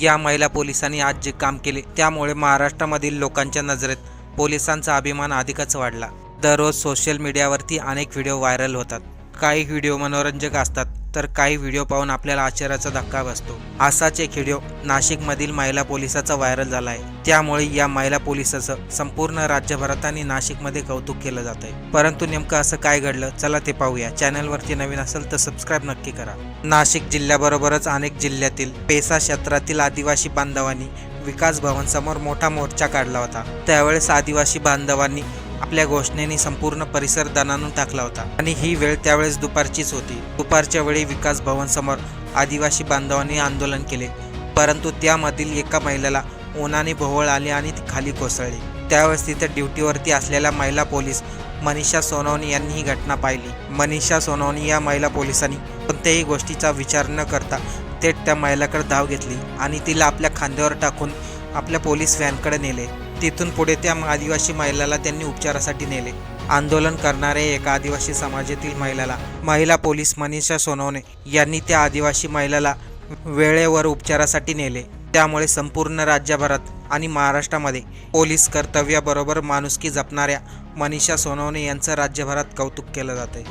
या महिला पोलिसांनी आज जे काम केले त्यामुळे महाराष्ट्रामधील लोकांच्या नजरेत पोलिसांचा अभिमान अधिकच वाढला. दररोज सोशल मीडियावरती अनेक व्हिडिओ व्हायरल होतात. काही व्हिडिओ मनोरंजक असतात तर काही व्हिडिओ पाहून आपल्याला आश्चर्याचा धक्का बसतो. असाच एक व्हिडिओ नाशिकमधील महिला पोलिसाचा व्हायरल झाला आहे त्यामुळे या महिला पोलिसाचं संपूर्ण राज्यभरात आणि नाशिकमध्ये कौतुक केलं जात आहे परंतु नेमकं असं काय घडलं चला ते पाहूया. चॅनलवरती नवीन असेल तर सबस्क्राईब नक्की करा. नाशिक जिल्ह्याबरोबरच अनेक जिल्ह्यातील पेसा क्षेत्रातील आदिवासी बांधवांनी विकास भवन समोर मोठा मोर्चा काढला होता. त्यावेळेस आदिवासी बांधवांनी आपल्या घोषणेने संपूर्ण परिसर दणानून टाकला होता. आणि ही वेळ त्यावेळेस दुपारचीच होती. दुपारच्या वेळी विकास भवन समोर आदिवासी बांधवांनी आंदोलन केले. परंतु त्यामधील एका महिलेला उन्हाने भोवळ आली आणि ती खाली कोसळली. त्यावेळेस तिथे ड्युटीवरती असलेल्या महिला पोलीस मनीषा सोनवणी यांनी ही घटना पाहिली. मनीषा सोनवणी या महिला पोलिसांनी कोणत्याही गोष्टीचा विचार न करता थेट त्या महिलाकडे धाव घेतली आणि तिला आपल्या खांद्यावर टाकून आपल्या पोलीस व्हॅनकडे नेले. तिथून पुढे त्या आदिवासी महिलाला त्यांनी उपचारासाठी नेले. आंदोलन करणाऱ्या एका आदिवासी समाजातील महिलाला महिला पोलीस मनीषा सोनवणे यांनी त्या आदिवासी महिलाला वेळेवर उपचारासाठी नेले. त्यामुळे संपूर्ण राज्यभरात आणि महाराष्ट्रामध्ये पोलीस कर्तव्याबरोबर माणुसकी जपणाऱ्या मनीषा सोनवणे यांचं राज्यभरात कौतुक केलं जात आहे